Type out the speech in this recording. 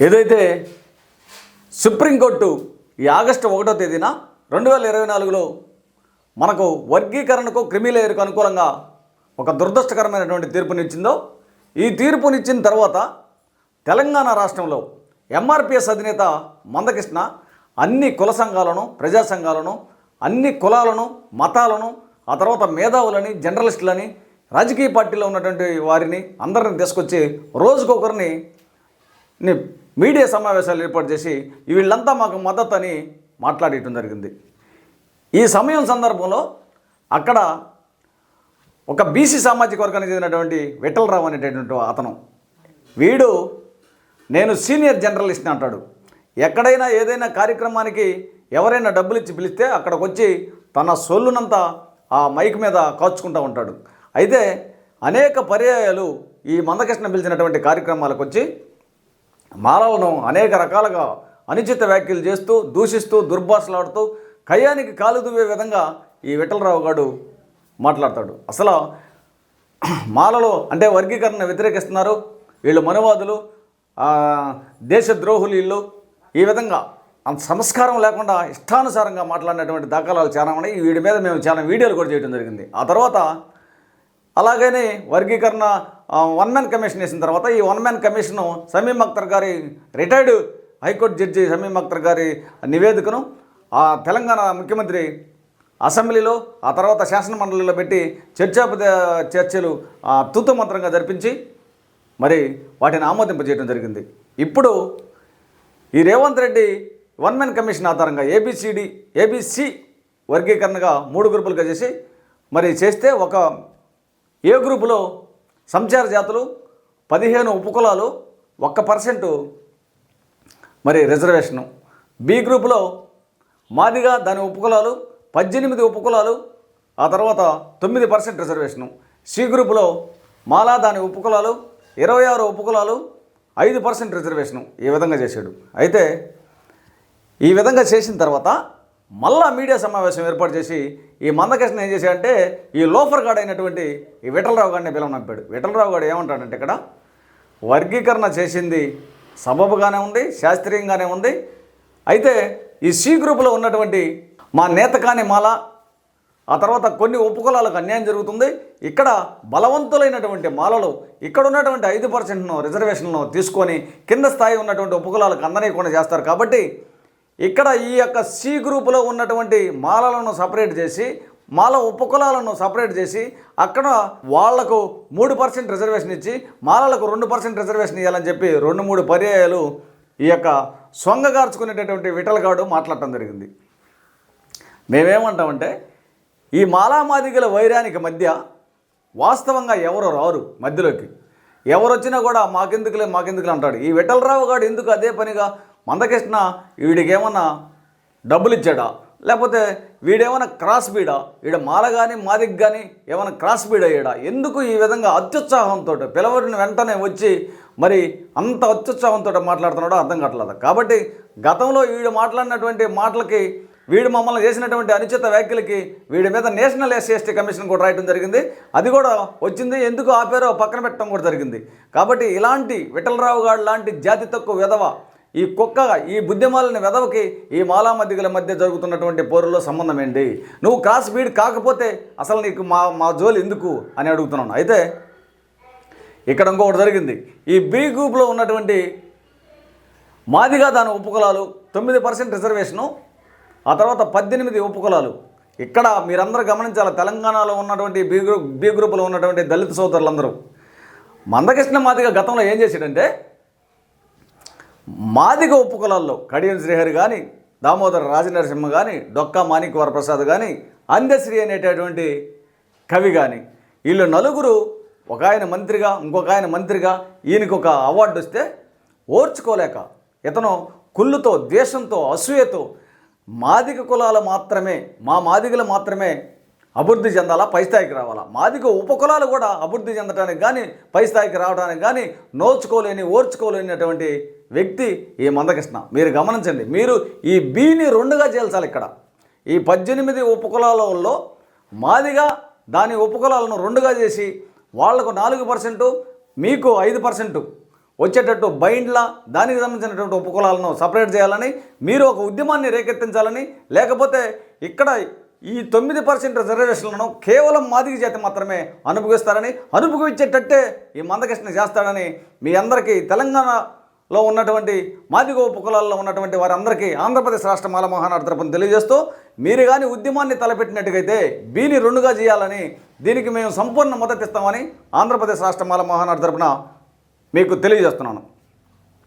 ఏదైతే సుప్రీంకోర్టు ఈ ఆగస్టు ఒకటో తేదీన రెండు వేల ఇరవై నాలుగులో మనకు వర్గీకరణకు క్రిమిలేయర్కు అనుకూలంగా ఒక దురదృష్టకరమైనటువంటి తీర్పునిచ్చిందో ఈ తీర్పునిచ్చిన తర్వాత తెలంగాణ రాష్ట్రంలో ఎంఆర్పిఎస్ అధినేత మందకృష్ణ అన్ని కుల సంఘాలను ప్రజా సంఘాలను అన్ని కులాలను మతాలను ఆ తర్వాత మేధావులని జర్నలిస్టులని రాజకీయ పార్టీలో ఉన్నటువంటి వారిని అందరిని తీసుకొచ్చి రోజుకొకరిని ని- మీడియా సమావేశాలు ఏర్పాటు చేసి వీళ్ళంతా మాకు మద్దతు అని మాట్లాడటం జరిగింది. ఈ సమయం సందర్భంలో అక్కడ ఒక బీసీ సామాజిక వర్గానికి చెందినటువంటి విఠలరావు అనేటటువంటి అతను వీడు నేను సీనియర్ జర్నలిస్ట్ని అంటాడు. ఎక్కడైనా ఏదైనా కార్యక్రమానికి ఎవరైనా డబ్బులు ఇచ్చి పిలిస్తే అక్కడికి వచ్చి తన సొల్లునంతా ఆ మైక్ మీద కాచుకుంటూ ఉంటాడు. అయితే అనేక పర్యాయాలు ఈ మందకృష్ణ పిలిచినటువంటి కార్యక్రమాలకు వచ్చి మాలలను అనేక రకాలుగా అనుచిత వ్యాఖ్యలు చేస్తూ దూషిస్తూ దుర్భాషలాడుతూ కయ్యానికి కాలు దువ్వే విధంగా ఈ విఠలరావు గారు మాట్లాడతాడు. అసలు మాలలో అంటే వర్గీకరణ వ్యతిరేకిస్తున్నారు. వీళ్ళు మనువాదులు దేశద్రోహులు వీళ్ళు. ఈ విధంగా అంత సంస్కారం లేకుండా ఇష్టానుసారంగా మాట్లాడినటువంటి దాఖలాలు చాలా ఉన్నాయి. వీడి మీద మేము చాలా వీడియోలు కూడా చేయడం జరిగింది. ఆ తర్వాత అలాగనే వర్గీకరణ వన్ మ్యాన్ కమిషన్ వేసిన తర్వాత ఈ one man commission Shameem Akhtar గారి retired high court judge Shameem Akhtar గారి నివేదికను ఆ తెలంగాణ ముఖ్యమంత్రి అసెంబ్లీలో ఆ తర్వాత శాసన మండలిలో పెట్టి చర్చాపద చర్చలు ఆ, జరిపించి మరి వాటిని ఆమోదింపజేయడం జరిగింది. ఇప్పుడు ఈ Revanth Reddy one man commission ఆధారంగా ఏబిసిడి ఏబిసి వర్గీకరణగా మూడు గ్రూపులుగా చేసి మరి చేస్తే ఒక ఏ గ్రూపులో సంచార జాతులు పదిహేను ఉపకులాలు ఒక్క పర్సెంటు మరి రిజర్వేషను. బి గ్రూపులో మాదిగా దాని ఉపకులాలు పద్దెనిమిది ఉపకులాలు ఆ తర్వాత తొమ్మిది పర్సెంట్ రిజర్వేషను. సి గ్రూపులో మాలా దాని ఉపకులాలు ఇరవై ఆరు ఉపకులాలు ఐదు పర్సెంట్ రిజర్వేషను ఈ విధంగా చేశాడు. అయితే ఈ విధంగా చేసిన తర్వాత మళ్ళా మీడియా సమావేశం ఏర్పాటు చేసి ఈ మందకృష్ణ ఏం చేశాడంటే ఈ లోఫర్ గాడ్ అయినటువంటి ఈ విఠలరావు గారిని పిలవనంపాడు విఠలరావు గారు ఏమంటాడంటే ఇక్కడ వర్గీకరణ చేసింది సబబుగానే ఉంది శాస్త్రీయంగానే ఉంది. అయితే ఈ సి గ్రూపులో ఉన్నటువంటి మా నేతకాని మాల ఆ తర్వాత కొన్ని ఉపకులాలకు అన్యాయం జరుగుతుంది. ఇక్కడ బలవంతులైనటువంటి మాలలు ఇక్కడ ఉన్నటువంటి ఐదు పర్సెంట్ను రిజర్వేషన్ను తీసుకొని కింద స్థాయి ఉన్నటువంటి ఉపకులాలకు అందనీయకుండా చేస్తారు. కాబట్టి ఇక్కడ ఈ యొక్క సి గ్రూపులో ఉన్నటువంటి మాలలను సపరేట్ చేసి మాల ఉపకులాలను సపరేట్ చేసి అక్కడ వాళ్ళకు మూడు పర్సెంట్ రిజర్వేషన్ ఇచ్చి మాలలకు రెండు పర్సెంట్ రిజర్వేషన్ ఇవ్వాలని చెప్పి రెండు మూడు పర్యాయాలు ఈ యొక్క సొంగగార్చుకునేటటువంటి విఠలగాడు మాట్లాడటం జరిగింది. మేమేమంటామంటే ఈ మాలామాదిగల వైరానికి మధ్య వాస్తవంగా ఎవరు రారు మధ్యలోకి? ఎవరు వచ్చినా కూడా మాకెందుకులే మాకెందుకులే అంటాడు. ఈ విఠలరావు గారు ఎందుకు అదే పనిగా మందకృష్ణ వీడికి ఏమన్నా డబ్బులు ఇచ్చాడా లేకపోతే వీడేమైనా క్రాస్ బీడా? వీడ మాల కానీ మాదిక్ కానీ ఏమైనా క్రాస్ బీడ్ అయ్యాడా? ఎందుకు ఈ విధంగా అత్యుత్సాహంతో పిలవరిని వెంటనే వచ్చి మరి అంత అత్యుత్సాహంతో మాట్లాడుతున్నాడో అర్థం కావట్లేదు. కాబట్టి గతంలో వీడు మాట్లాడినటువంటి మాటలకి వీడు మమ్మల్ని చేసినటువంటి అనుచిత వ్యాఖ్యలకి వీడి మీద నేషనల్ ఎస్సీ ఎస్టీ కమిషన్ కూడా రాయడం జరిగింది. అది కూడా వచ్చింది ఎందుకు ఆపారో పక్కన పెట్టడం కూడా జరిగింది. కాబట్టి ఇలాంటి విఠలరావు గారు లాంటి జాతి తక్కువ విధవ ఈ కుక్క ఈ బుద్ధిమాలని వెదవకి ఈ మాలామద్దిగల మధ్య జరుగుతున్నటువంటి పోరులో సంబంధం ఏంటి? నువ్వు క్రాస్ బీడ్ కాకపోతే అసలు నీకు మా మా జోలు ఎందుకు అని అడుగుతున్నాను. అయితే ఇక్కడ ఇంకొకటి జరిగింది. ఈ బి గ్రూప్లో ఉన్నటువంటి మాదిగా దాని ఉపకులాలు తొమ్మిది పర్సెంట్ రిజర్వేషను ఆ తర్వాత పద్దెనిమిది ఉపకులాలు. ఇక్కడ మీరందరూ గమనించాలి తెలంగాణలో ఉన్నటువంటి బి గ్రూప్ బి గ్రూపులో ఉన్నటువంటి దళిత సోదరులందరూ. మందకృష్ణ మాదిగ గతంలో ఏం చేశాడంటే మాదిగ ఉపకులాల్లో కడియం శ్రీహరి కానీ దామోదర రాజనరసింహ కానీ డొక్కా మాణిక్ వరప్రసాద్ కానీ అందశ్రీ అనేటటువంటి కవి కానీ వీళ్ళు నలుగురు ఒక ఆయన మంత్రిగా ఇంకొక ఆయన మంత్రిగా ఈయనకు ఒక అవార్డు వస్తే ఓర్చుకోలేక ఇతను కుళ్ళుతో ద్వేషంతో అసూయతో మాదిగ కులాలు మాత్రమే మా మాదిగలు మాత్రమే అభివృద్ధి చెందాలా పై స్థాయికి రావాలా? మాదిగ ఉపకులాలు కూడా అభివృద్ధి చెందడానికి కానీ పై స్థాయికి రావడానికి కానీ నోచుకోలేని ఓర్చుకోలేనటువంటి వ్యక్తి ఈ మందకృష్ణ. మీరు గమనించండి మీరు ఈ బీని రెండుగా చేల్చాలి ఇక్కడ. ఈ పద్దెనిమిది ఉపకులాలలో మాదిగా దాని ఉపకులాలను రెండుగా చేసి వాళ్ళకు నాలుగు పర్సెంటు మీకు ఐదు పర్సెంటు వచ్చేటట్టు బైండ్ల దానికి సంబంధించినటువంటి ఉపకులాలను సపరేట్ చేయాలని మీరు ఒక ఉద్యమాన్ని రేకెత్తించాలని లేకపోతే ఇక్కడ ఈ తొమ్మిది పర్సెంట్ రిజర్వేషన్లను కేవలం మాదిగ జాతి మాత్రమే అనుభవిస్తారని అనుభవించేటట్టే ఈ మందకృష్ణ చేస్తాడని మీ అందరికీ తెలంగాణ లో ఉన్నటువంటి మాదిగో కులాల్లో ఉన్నటువంటి వారందరికీ ఆంధ్రప్రదేశ్ రాష్ట్ర మాల తరపున తెలియజేస్తూ మీరు కానీ ఉద్యమాన్ని తలపెట్టినట్టుగైతే బీని రెండుగా చేయాలని దీనికి మేము సంపూర్ణ మద్దతు ఇస్తామని ఆంధ్రప్రదేశ్ రాష్ట్ర మాల తరపున మీకు తెలియజేస్తున్నాను.